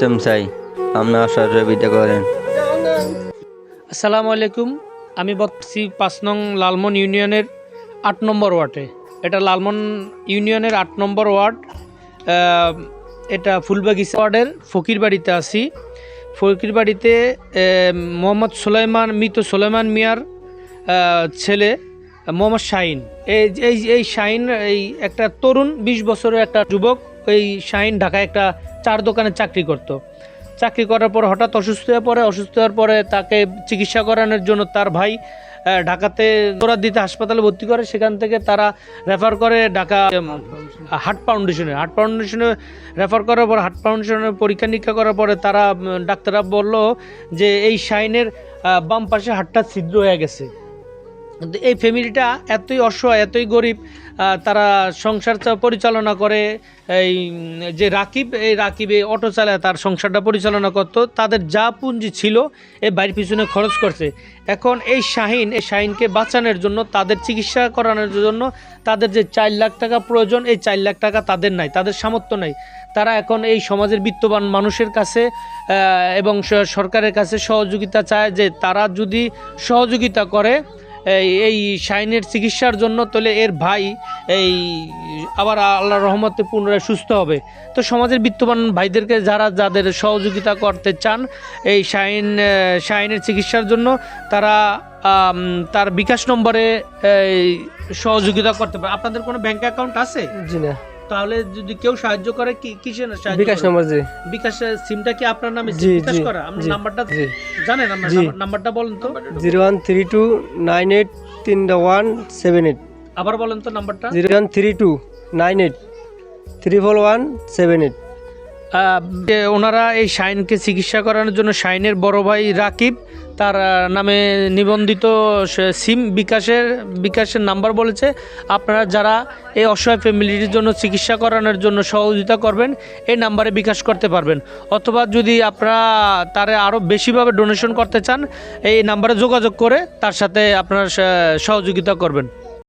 System চাই। আপনার সহযোগিতা করেন। আসসালামু আলাইকুম। আমি বলছি পাঁচ নং লালমন ইউনিয়নের আট নম্বর ওয়ার্ডে। এটা লালমন ইউনিয়নের আট নম্বর ওয়ার্ড। এটা ফুলবাগিচা ওয়ার্ডের ফকির বাড়িতে আছি। ফকির বাড়িতে মোহাম্মদ সুলাইমান, মৃত সুলাইমান মিয়ার ছেলে। মোহাম্মদ শাহিন এই এই এই শাহিন এই একটা তরুণ বিশ বছরের একটা যুবক, এই শাহিন ঢাকায় একটা চার দোকানে চাকরি করতো। চাকরি করার পর হঠাৎ অসুস্থ হয়ে পড়ে, অসুস্থ হওয়ার পরে তাকে চিকিৎসা করানোর জন্য তার ভাই ঢাকাতে দিতে হাসপাতালে ভর্তি করে। সেখান থেকে তারা রেফার করে ঢাকা হার্ট ফাউন্ডেশনে হার্ট ফাউন্ডেশনে রেফার করার পর, হার্ট ফাউন্ডেশনের পরীক্ষা নিরীক্ষা করার পরে তারা ডাক্তাররা বলল যে, এই শাইনের বাম পাশে হাটটা ছিদ্র হয়ে গেছে। কিন্তু এই ফ্যামিলিটা এতই অসহায়, এতই গরিব তারা সংসার পরিচালনা করে, এই, যে রাকিব, এই রাকিবে অটো চালায়, তার সংসারটা পরিচালনা করত, তাদের যা পুঁজি ছিল এই বাড়ির পিছনে খরচ করছে। এখন এই শাহিন, এই শাহিনকে বাঁচানোর জন্য, তাদের চিকিৎসা করানোর জন্য, তাদের যে চার লাখ টাকা প্রয়োজন, এই চার লাখ টাকা তাদের নাই, তাদের সামর্থ্য নাই। তারা এখন এই সমাজের বিত্তবান মানুষের কাছে এবং সরকারের কাছে সহযোগিতা চায় যে তারা যদি সহযোগিতা করে এই শাইনের চিকিৎসার জন্য তাহলে এর ভাই এই, আবার আল্লাহ রহমতে পুনরায় সুস্থ হবে। তো সমাজের বিত্তবান ভাইদেরকে যারা, যাদের সহযোগিতা করতে চান এই শাইন শাইনের চিকিৎসার জন্য, তারা তার বিকাশ নম্বরে সহযোগিতা করতে পারে। আপনাদের কোনো ব্যাংক অ্যাকাউন্ট আছে? জি না। তাহলে যদি কেউ সাহায্য করে কি সাহায্য বিকাশ নাম্বার জি। বিকাশ সিমটা কি আপনার নামে? জি বিকাশ করা? আমি নাম্বারটা জানেন আমার নাম্বারটা বলেন তো। 01329831178 আবার বলেন তো নাম্বারটা। 01329831178 ওনারা এই শাইনকে চিকিৎসা করানোর জন্য শাইনের বড় ভাই রাকিব, তার নামে নিবন্ধিত সিম বিকাশের বিকাশের নাম্বার বলেছে। আপনারা যারা এই অসহায় ফ্যামিলির জন্য চিকিৎসা করানোর জন্য সহযোগিতা করবেন, এই নাম্বারে বিকাশ করতে পারবেন। অথবা যদি আপনারা তারে আরও বেশিভাবে ডোনেশন করতে চান, এই নাম্বারে যোগাযোগ করে তার সাথে আপনারা সহযোগিতা করবেন।